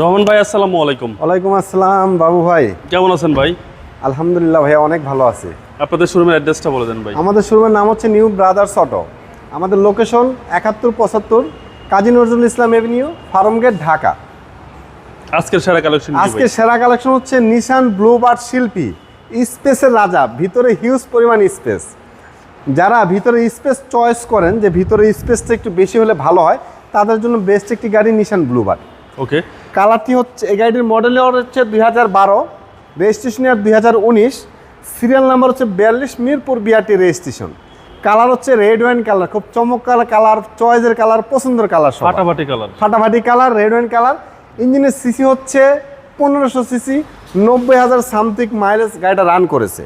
রহমান ভাই আসসালামু আলাইকুম। ওয়ালাইকুম আসসালাম বাবু ভাই। কেমন আছেন ভাই? আলহামদুলিল্লাহ ভাইয়া অনেক ভালো আছি। আপনাদের শোরুমের অ্যাড্রেসটা বলে দেন ভাই। আমাদের শোরুমের নাম হচ্ছে নিউ ব্রাদার্স অটো। আমাদের লোকেশন একাত্তর পঁচাত্তর কাজী নজরুল ইসলাম এভিনিউ ফার্ম গেট ঢাকা। আজকের সেরা কালেকশন আজকের সেরা কালেকশন হচ্ছে নিশান ব্লু বার্ড শিল্পী স্পেসের রাজা ভিতরে হিউজ পরিমাণ স্পেস যারা ভিতরে স্পেস চয়েস করেন যে ভিতরে স্পেসটা একটু বেশি হলে ভালো হয় তাদের জন্য বেস্ট একটি গাড়ি নিশান ব্লু বার্ড ওকে কালারটি হচ্ছে এই গাড়িটির মডেল হচ্ছে দুই হাজার বারো রেজিস্ট্রেশন ইয়ার দুই হাজার উনিশ সিরিয়াল নাম্বার হচ্ছে বিয়াল্লিশ মিরপুর বিআরটি রেজিস্ট্রেশন কালার হচ্ছে রেড ওয়াইন কালার খুব চমৎকার কালার চয়েসের কালার পছন্দের কালার ফাটাফাটি কালার ফাটাফাটি কালার রেড ওয়াইন কালার ইঞ্জিনের সিসি হচ্ছে পনেরোশো সিসি নব্বই হাজার সামথিং মাইলেজ গাড়িটা রান করেছে।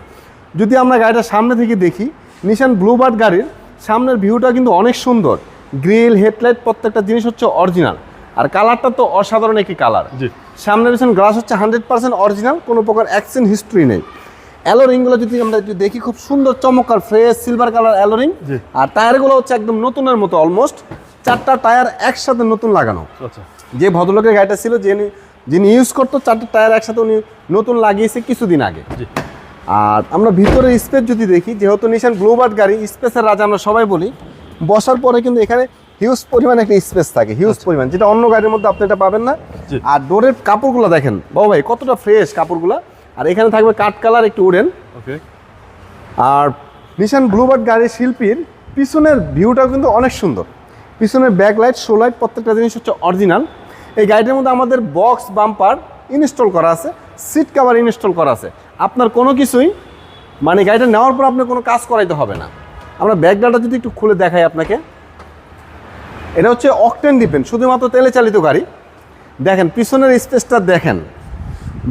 যদি আমরা গাড়িটা সামনে থেকে দেখি নিশান ব্লুবার্ড গাড়ির সামনের ভিউটা কিন্তু অনেক সুন্দর। গ্রিল হেডলাইট প্রত্যেকটা জিনিস হচ্ছে অরিজিনাল আর কালারটা তো অসাধারণ একটি কালার। জি। সামনের পিছন গ্লাস হচ্ছে হান্ড্রেড পার্সেন্ট অরিজিনাল কোনো প্রকার অ্যাকশন হিস্ট্রি নেই। অ্যালোরিংগুলো যদি আমরা একটু দেখি খুব সুন্দর চমৎকার fresh silver colour alloy ring. আর টায়ারগুলো হচ্ছে একদম নতুনের মতো অলমোস্ট চারটা টায়ার একসাথে নতুন লাগানো। আচ্ছা। যে ভদ্রলোকের গাড়িটা ছিল যিনি যিনি ইউজ করতো চারটে টায়ার একসাথে উনি নতুন লাগিয়েছে কিছুদিন আগে। আর আমরা ভিতরে স্পেস যদি দেখি যেহেতু নিশান ব্লুবার্ড গাড়ি স্পেসের রাজা আমরা সবাই বলি বসার পরে কিন্তু এখানে হিউজ পরিমাণ একটা স্পেস থাকে হিউজ পরিমাণ যেটা অন্য গাড়ির মধ্যে আপনি এটা পাবেন না। আর ডোরের কাপড়গুলো দেখেন বাবু ভাই কতটা ফ্রেশ কাপড়গুলো। আর এখানে থাকবে কাঠ কালার একটু উড়েন। ওকে আর নিশান ব্লুবার্ড গাড়ির শিল্পীর পিছনের ভিউটাও কিন্তু অনেক সুন্দর। পিছনের ব্যাক লাইট শো লাইট প্রত্যেকটা জিনিস হচ্ছে অরিজিনাল এই গাড়িটার মধ্যে আমাদের বক্স বাম্পার ইনস্টল করা আছে সিট কাভার ইনস্টল করা আছে। আপনার কোনো কিছুই মানে গাড়িটা নেওয়ার পর আপনার কোনো কাজ করাইতে হবে না। আমরা ব্যাকডাটা যদি একটু খুলে দেখাই আপনাকে। এটা হচ্ছে অকটেন ডিপেন্ড শুধুমাত্র তেলে চালিত গাড়ি। দেখেন পিছনের স্পেসটা দেখেন।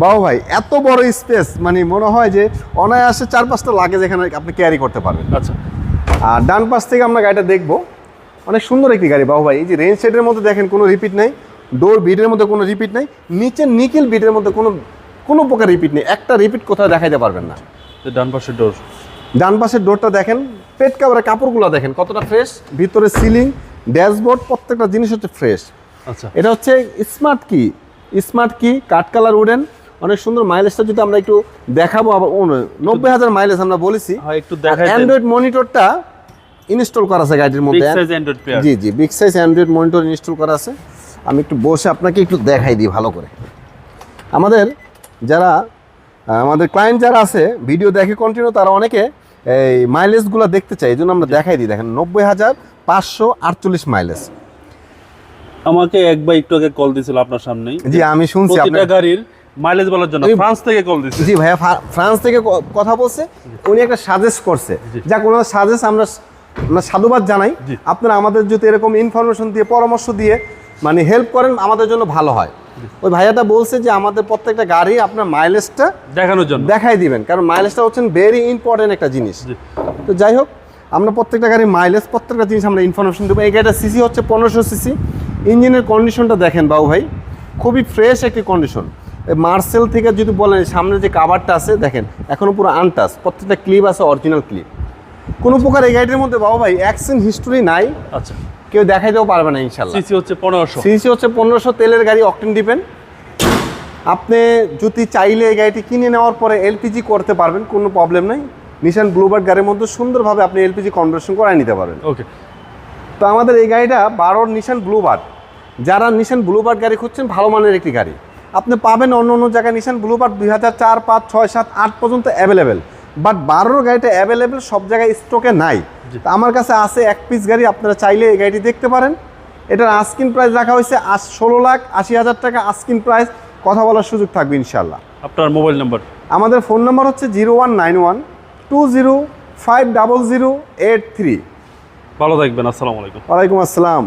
বাবু ভাই এত বড় স্পেস মানে মনে হয় যে অনায়াসে চার পাঁচটা লাগেজ এখানে আপনি ক্যারি করতে পারবেন। আচ্ছা। আর ডান পাশ থেকে আমরা গাড়িটা দেখব। অনেক সুন্দর একটি গাড়ি বাবু ভাই। এই যে রেঞ্জ সেটের মধ্যে দেখেন কোনো রিপিট নেই। ডোর বিটের মধ্যে কোনো রিপিট নেই। নিচের নিকেল বিটের মধ্যে কোনো কোনো প্রকার রিপিট নেই। একটা রিপিট কোথাও দেখাইতে পারবেন না। যে ডান পাশের ডোর ডান পাশের ডোরটা দেখেন পেট কাভারের কাপড়গুলো দেখেন কতটা ফ্রেশ ভিতরে সিলিং ড্যাশবোর্ড প্রত্যেকটা জিনিস হচ্ছে ফ্রেশ। আচ্ছা। এটা হচ্ছে স্মার্ট কি? স্মার্ট কি? কাঠ কালার উডেন। অনেক সুন্দর মাইলেজটা যদি আমরা একটু দেখাবো আবার নব্বই হাজার মাইলেজ আমরা বলেছি। একটু অ্যান্ড্রয়েড মনিটরটা ইনস্টল করা আছে গাড়ির মধ্যে। জি জি big size Android monitor install করা আছে। আমি একটু বসে আপনাকে একটু দেখাই দিই ভালো করে। আমাদের যারা আমাদের ক্লায়েন্ট যারা আছে ভিডিও দেখে কন্টিনিউ তারা অনেকে এই মাইলেজগুলো দেখতে চাই এই জন্য আমরা দেখাই দিই। দেখেন নব্বই হাজার পাঁচশো আটচল্লিশ মাইলেজ আমাকে একবার একটু আগে কল দিছিল আপনার সামনেই। জি আমি শুনছি আপনার গাড়ির মাইলেজ বলার জন্য। ফ্রান্স থেকে কল দিছে। জি ভাইয়া ফ্রান্স থেকে কথা বলছে। উনি একটা সাজেস্ট করছে। যা কোনো সাজেস্ট আমরা আমরা সাধুবাদ জানাই। আপনারা আমাদের যদি এরকম ইনফরমেশন দিয়ে পরামর্শ দিয়ে মানে হেল্প করেন আমাদের জন্য ভালো হয়। ওই ভাইয়াটা বলছে যে আমাদের প্রত্যেকটা গাড়ি আপনার মাইলেজটা দেখানোর জন্য। দেখাই দিবেন। কারণ মাইলেজটা হচ্ছেন ভেরি ইম্পর্টেন্ট একটা জিনিস। তো যাই হোক আমরা প্রত্যেকটা গাড়ির মাইলেজ প্রত্যেকটা জিনিস আমরা ইনফরমেশন দেবো। এই গাড়িটা সিসি হচ্ছে পনেরোশো সিসি ইঞ্জিনের কন্ডিশনটা দেখেন বাবু ভাই। খুবই ফ্রেশ একটি কন্ডিশন মার্সেল থেকে যদি বলেন সামনে যে কাভারটা আছে দেখেন এখনও পুরো আনটাস প্রত্যেকটা ক্লিপ আছে অরিজিনাল ক্লিপ কোনো প্রকার এই গাড়িটির মধ্যে বাবু ভাই অ্যাক্সিডেন্ট হিস্টোরি নাই। আচ্ছা। কেউ দেখাইতেও পারবে না ইনশাল্লাহ। সিসি হচ্ছে পনেরোশো। সিসি হচ্ছে পনেরোশো তেলের গাড়ি অকটেন ডিপেন্ড আপনি যদি চাইলে এই গাড়িটি কিনে নেওয়ার পরে এলপিজি করতে পারবেন কোনো প্রবলেম নাই। নিশান ব্লুবার্ড গাড়ির মধ্যে সুন্দরভাবে আপনি এলপিজি কনভার্সন করাই নিতে পারেন ওকে তো আমাদের এই গাড়িটা বারোর নিশান ব্লুবার্ড যারা নিশান ব্লুবার্ড গাড়ি খুঁজছেন ভালো মানের একটি গাড়ি। আপনি পাবেন অন্য অন্য জায়গায় নিশান ব্লুবার্ড দুই হাজার চার পাঁচ ছয় সাত আট পর্যন্ত অ্যাভেলেবেল বাট বারোর গাড়িটা অ্যাভেলেবেল সব জায়গায় স্টকে নাই। তো আমার কাছে আছে এক পিস গাড়ি আপনারা চাইলে এই গাড়িটি দেখতে পারেন। এটার আস্কিন প্রাইস রাখা হয়েছে আজ ষোলো লাখ আশি হাজার টাকা আস্কিন প্রাইস কথা বলার সুযোগ থাকবে ইনশাল্লাহ আপনার মোবাইল নাম্বার আমাদের ফোন নাম্বার হচ্ছে zero one nine one two zero five double zero eight three ভালো থাকবেন আসসালামু আলাইকুম। ওয়ালাইকুম আসসালাম।